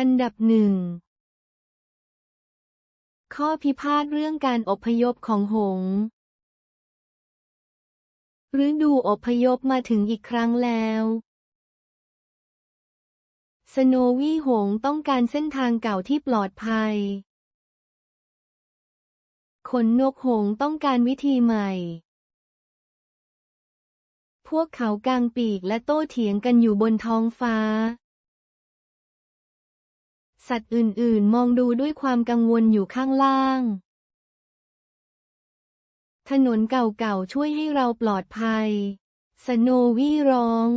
อันดับหนึ่ง ข้อพิพาทเรื่องการอพยพของหงส์ฤดูอพยพมาถึงอีกครั้งแล้วสโนวี่หงต้องการเส้นทางเก่าที่ปลอดภัย ขนนกหงต้องการวิธีใหม่ พวกเขากางปีกและโต้เถียงกันอยู่บนท้องฟ้า สัตว์อื่นๆ มองดูด้วยความกังวลอยู่ข้างล่าง ถนนเก่าๆ ช่วยให้เราปลอดภัย สโนวี่ร้อง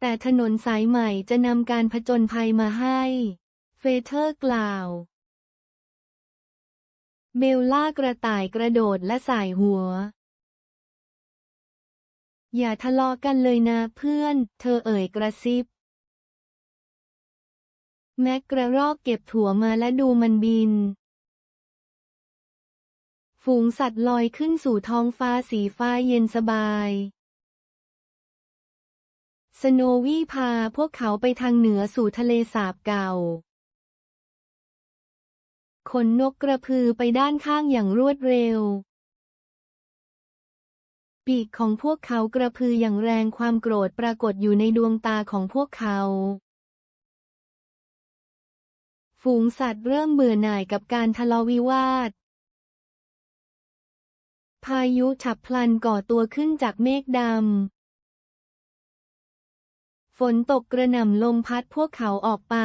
แต่ถนนสายใหม่จะนำการผจญภัยมาให้ เฟเธอร์กล่าว เบลล่ากระต่ายกระโดดและสายหัวอย่าทะเลาะกันเลยนะเพื่อน เธอเอ่ยกระซิบ แม็กกระรอกเก็บถั่วมาและดูมันบิน ฝูงสัตว์ลอยขึ้นสู่ท้องฟ้าสีฟ้าเย็นสบาย สโนวี่พาพวกเขาไปทางเหนือสู่ทะเลสาบเก่า ขนนกกระพือไปด้านข้างอย่างรวดเร็ว ปีกของพวกเขากระพืออย่างแรงความโกรธปรากฏอยู่ในดวงตาของพวกเขา ฝูงสัตว์เริ่มเบื่อหน่ายกับการทะเลาะวิวาท พายุฉับพลันก่อตัวขึ้นจากเมฆดำ ฝนตกกระหน่ำลมพัดพวกเขาออกไป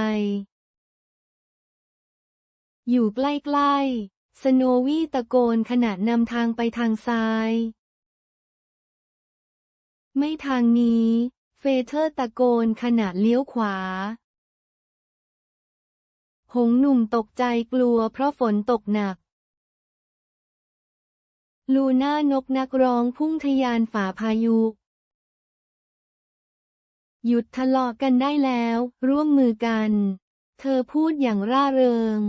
อยู่ใกล้ๆ สโนวี่ตะโกนขณะนำทางไปทางซ้าย ไม่ทางนี้ เฟเธอร์ตะโกนขณะเลี้ยวขวา หงหนุ่มตกใจกลัวเพราะฝนตกหนัก ลูน่านกนักร้องพุ่งทะยานฝ่าพายุ หยุดทะเลาะกันได้แล้ว ร่วมมือกัน เธอพูดอย่างร่าเริง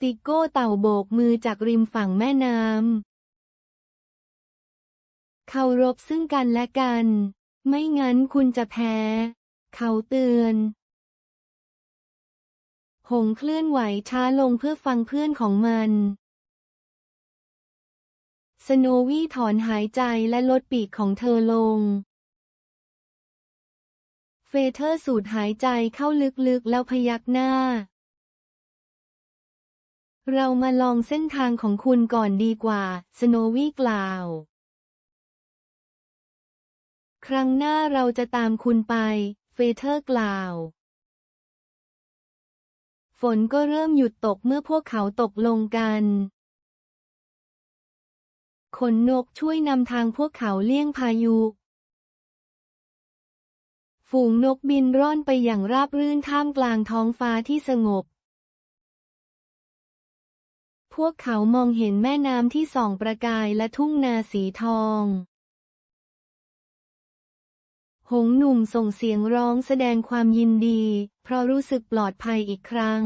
ติโก้เต่าโบกมือจากริมฝั่งแม่น้ำเคารพซึ่งกันและกัน ไม่งั้นคุณจะแพ้ เขาเตือน หงเคลื่อนไหวช้าลงเพื่อฟังเพื่อนของมันสโนวี่ถอนหายใจและลดปีกของเธอลง เฟเธอร์สูดหายใจเข้าลึกๆแล้วพยักหน้า เรามาลองเส้นทางของคุณก่อนดีกว่า สโนวี่กล่าว ครั้งหน้าเราจะตามคุณไป เฟเธอร์กล่าว ฝนก็เริ่มหยุดตกเมื่อพวกเขาตกลงกัน ขนนกช่วยนำทางพวกเขาเลี่ยงพายุ ฝูงนกบินร่อนไปอย่างราบรื่นท่ามกลางท้องฟ้าที่สงบ พวกเขามองเห็นแม่น้ำที่ส่องประกายและทุ่งนาสีทอง หงหนุ่มส่งเสียงร้องแสดงความยินดี เพราะรู้สึกปลอดภัยอีกครั้ง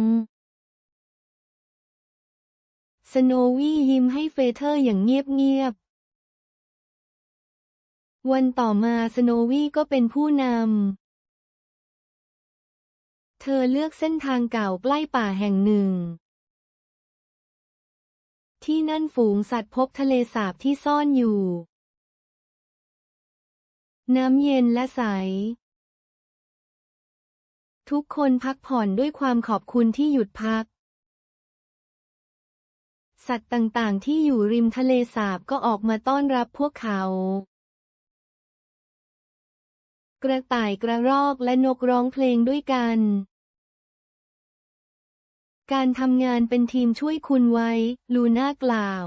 สโนวี่ยิ้มให้เฟเธอร์อย่างเงียบๆ วันต่อมาสโนวี่ก็เป็นผู้นำ เธอเลือกเส้นทางเก่าใกล้ป่าแห่งหนึ่ง ที่นั่นฝูงสัตว์พบทะเลสาบที่ซ่อนอยู่ น้ำเย็นและใส ทุกคนพักผ่อนด้วยความขอบคุณที่หยุดพัก สัตว์ต่างๆ ที่อยู่ริมทะเลสาบก็ออกมาต้อนรับพวกเขา กระต่ายกระรอกและนกร้องเพลงด้วยกัน การทำงานเป็นทีมช่วยคุณไว้ ลูน่ากล่าว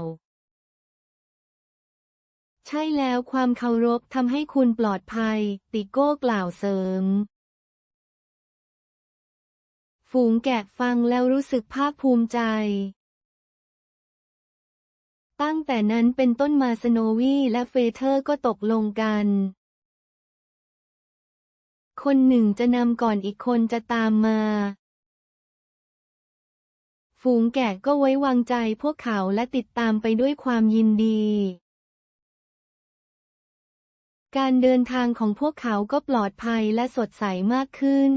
ใช่แล้วความเคารพทำให้คุณปลอดภัย ติโก้กล่าวเสริม ฝูงแกะฟังแล้วรู้สึกภาคภูมิใจ ตั้งแต่นั้นเป็นต้นมาสโนวี่และเฟเธอร์ก็ตกลงกัน คนหนึ่งจะนำก่อนอีกคนจะตามมาฝูงแกะก็ไว้วางใจพวกเขาและติดตามไปด้วยความยินดี การเดินทางของพวกเขาก็ปลอดภัยและสดใสมากขึ้น